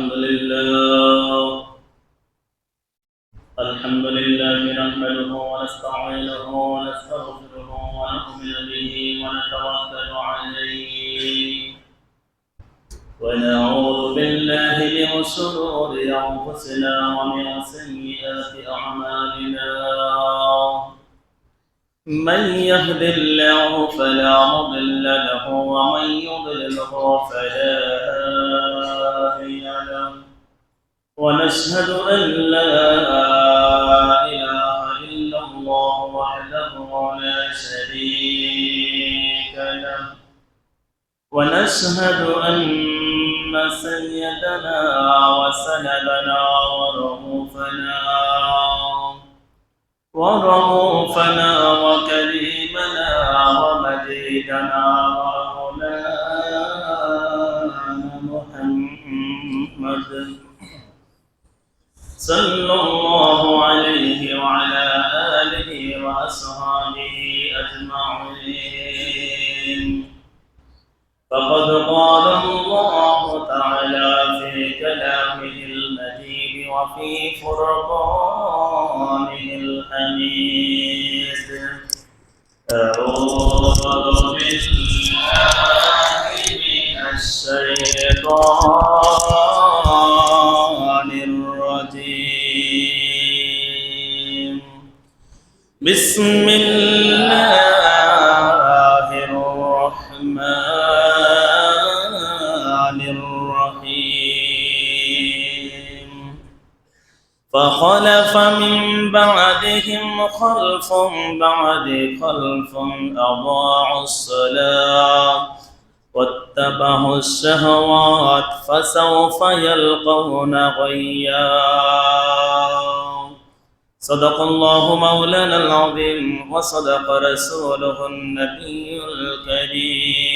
الحمد لله. الحمد لله نحمده ونستعينه ونستغفره ونؤمن به ونتوكل عليه. ونعوذ بالله من شرور أنفسنا ومن سيئات أعمالنا. من يهد الله فلا مضل له ومن يضلله فلا ونشهد أن لا إله إلا الله وحده لا شريك له. ونشهد أن سيدنا وسندنا ورؤوفنا ورؤوفنا وكريمنا ومجيدنا صلى الله عليه وعلى آله وأصحابه أجمعين. فقد قال الله تعالى في كلامه المجيد وفي فرقانه الحميد. أعوذ بالله من الشيطان بسم الله الرحمن الرحيم. فخلف من بعدهم خلف بعد خلف أضاعوا الصلاة واتبعوا الشهوات فسوف يلقون غيا. صدق الله مولانا العظيم وصدق رسوله النبي الكريم.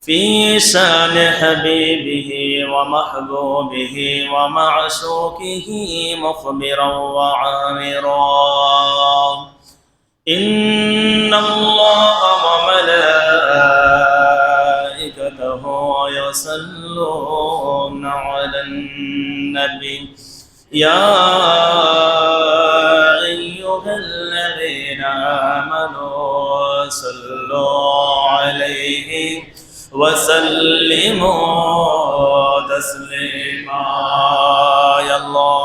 في شأن حبيبه ومحبوبه ومعشوقه مخبرا وعامرا. إن الله وملائكته يصلون على النبي. يا أيها الذين آمنوا صلوا عليه وسلموا تسليما. يا اللهم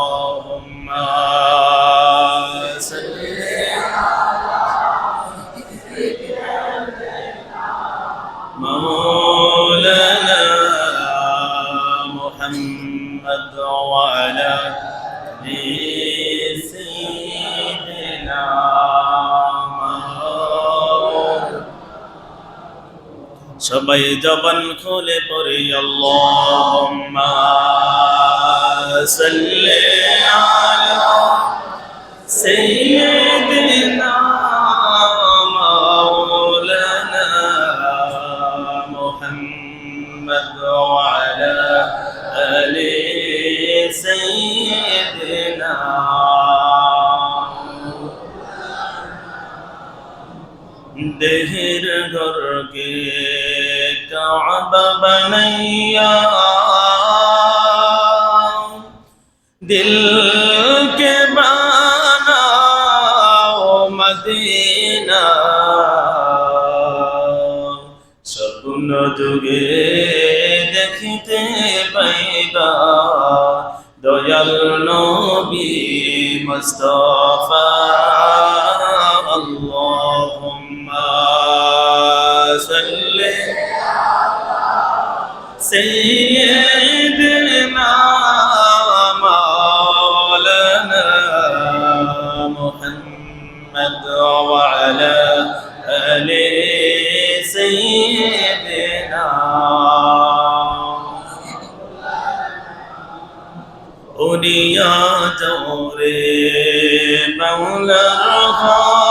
সবাই জবান খুলে পরে আল্লাহুম্মা সাল্লি আলা সাইয়্যিদিনা দেহের ঘরকে কাবা বানাইয়া দিল কে বানাও মদিনা। স্বপ্ন যুগে দেখিতে পাইবা, দয়াল নবী মুস্তাফা আল্লাহুম্মা صل سيدنا مولانا محمد وعلى آل سيدنا أولياء دور مولا الرحمن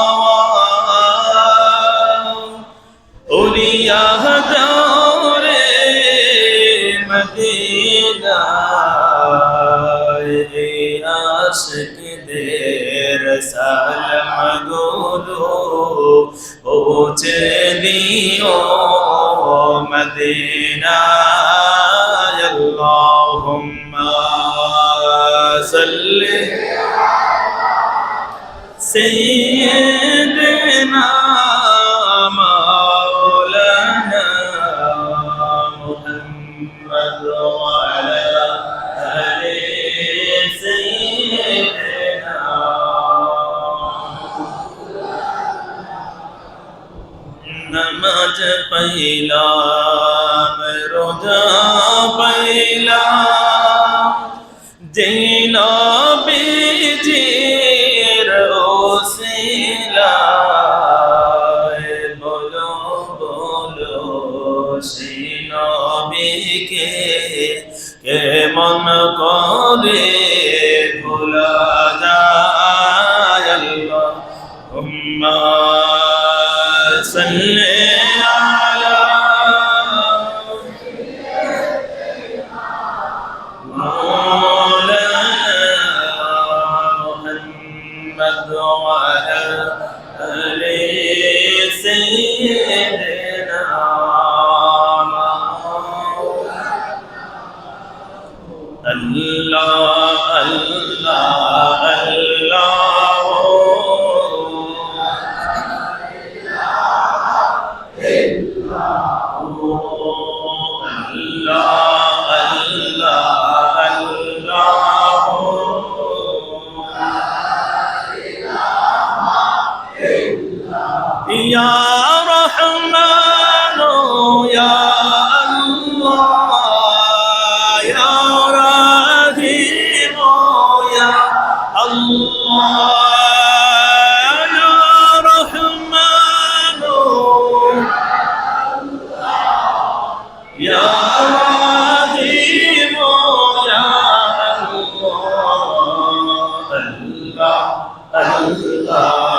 সালাম দুলু পৌঁছে দিও মদিনা আল্লাহুম্মা সাল্লি সাইয়্যিদ হজ পাইলাম রোজা পাইলাম। যেন বিজির ওসিলা বলো বলো সিনবিকে কেমন করে يا رحمن يا الله يا رحيم يا الله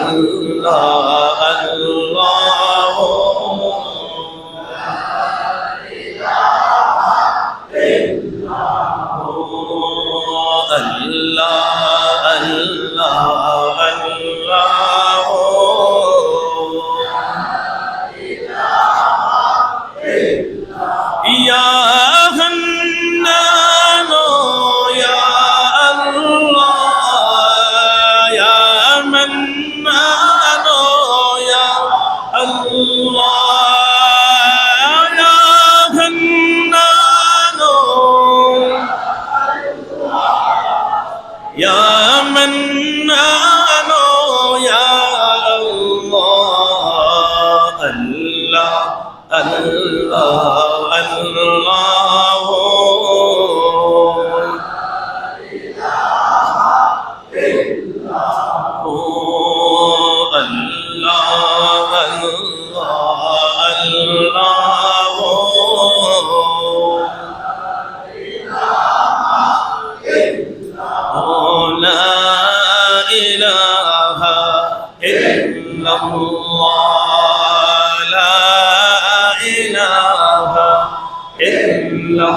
আল্লাহ আল্লাহ Allah.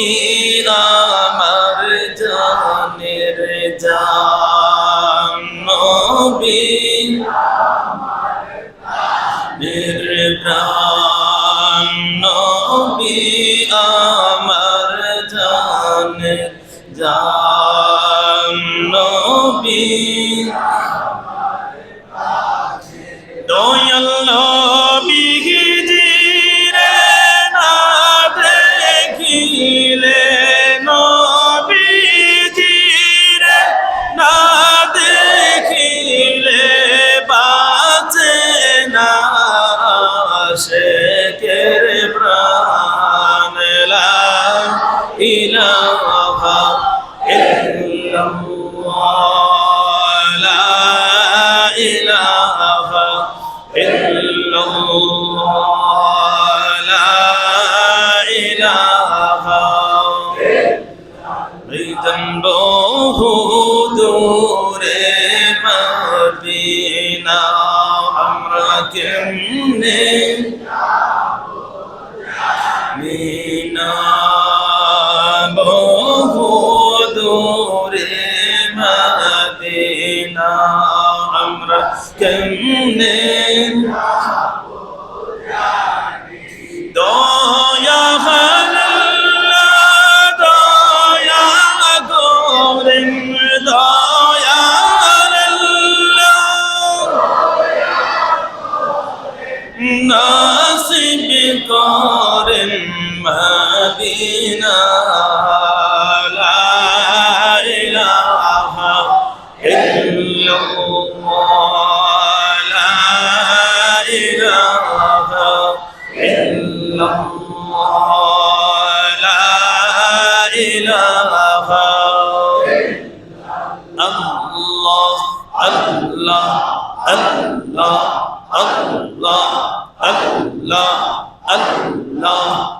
অনবী আমার জানের জান নবী নির্প্রাণ নবী আমার জানের জান নবী দয়াল কেমনে দয়া হাল্লা দয়া করেন দয়া নাসিব করেন। ما بنا لا إله إلا الله. لا إله إلا الله. لا إله الله الله الله الله الله الله.